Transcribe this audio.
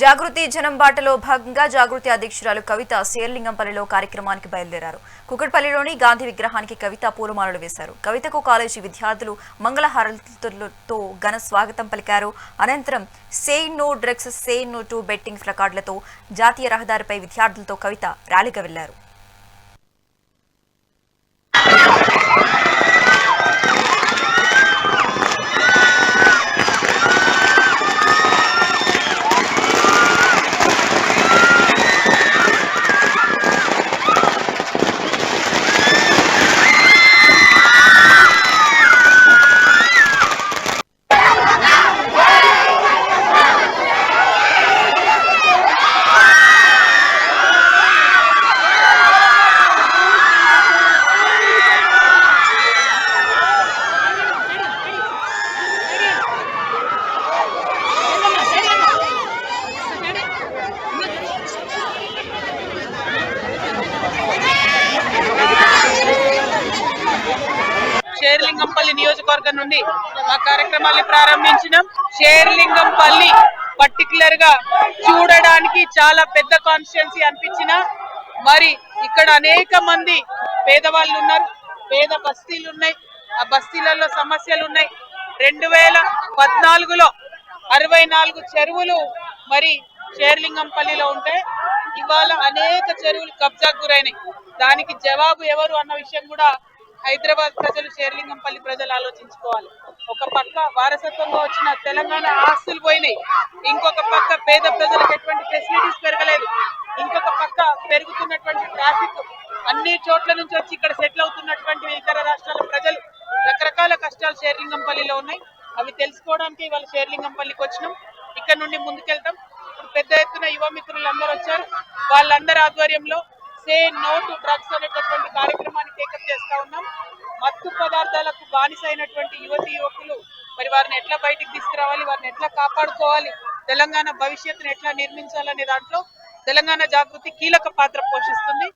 జాగృతి జనం బాటలో భాగంగా జాగృతి అధ్యక్షురాలు కవిత శేర్లింగంపల్లిలో కార్యక్రమానికి బయలుదేరారు. కుకట్పల్లిలోని గాంధీ విగ్రహానికి కవిత పూలమాలలు వేశారు. కవితకు కాలేజీ విద్యార్థులు మంగళహారతులతో ఘన స్వాగతం పలికారు. అనంతరం say no drugs say no to betting ప్లకార్డులతో జాతీయ రహదారిపై విద్యార్థులతో కవిత ర్యాలీగా వెళ్ళారు. షేర్లింగంపల్లి నియోజకవర్గం నుండి మా కార్యక్రమాన్ని ప్రారంభించినాం. షేర్లింగంపల్లి పర్టికులర్గా చూడడానికి చాలా పెద్ద కాన్స్టిట్యున్సీ అనిపించిన మరి ఇక్కడ అనేక మంది పేదవాళ్ళు ఉన్నారు. పేద బస్తీలు ఉన్నాయి. ఆ బస్తీలలో సమస్యలు ఉన్నాయి. రెండు వేల పద్నాలుగులో అరవై నాలుగు చెరువులు మరి షేర్లింగంపల్లిలో ఉంటే ఇవాళ అనేక చెరువులు కబ్జాకు గురైనాయి. దానికి జవాబు ఎవరు అన్న విషయం కూడా హైదరాబాద్ ప్రజలు షేర్లింగంపల్లి ప్రజలు ఆలోచించుకోవాలి. ఒక పక్క వారసత్వంగా వచ్చిన తెలంగాణ ఆస్తులు పోయినాయి. ఇంకొక పక్క పేద ప్రజలకు ఎటువంటి ఫెసిలిటీస్ పెరగలేదు. ఇంకొక పక్క పెరుగుతున్నటువంటి ట్రాఫిక్ అన్ని చోట్ల నుంచి వచ్చి ఇక్కడ సెటిల్ అవుతున్నటువంటి ఇతర రాష్ట్రాల ప్రజలు రకరకాల కష్టాలు షేర్లింగంపల్లిలో ఉన్నాయి. అవి తెలుసుకోవడానికి ఇవాళ షేర్లింగంపల్లికి వచ్చినాం. ఇక్కడ నుండి ముందుకెళ్తాం. పెద్ద ఎత్తున యువ మిత్రులు అందరూ వచ్చారు. వాళ్ళందరి ఆధ్వర్యంలో సే నో టు డ్రగ్స్ అనేటటువంటి కార్యక్రమానికి ఉన్నాం మత్తు పదార్థాలకు బానిస అయినటువంటి యువతి యువకులు మరి వారిని ఎట్లా బయటికి తీసుకురావాలి? వారిని ఎట్లా కాపాడుకోవాలి? తెలంగాణ భవిష్యత్తును ఎట్లా నిర్మించాలనే దాంట్లో తెలంగాణ జాగృతి కీలక పాత్ర పోషిస్తుంది.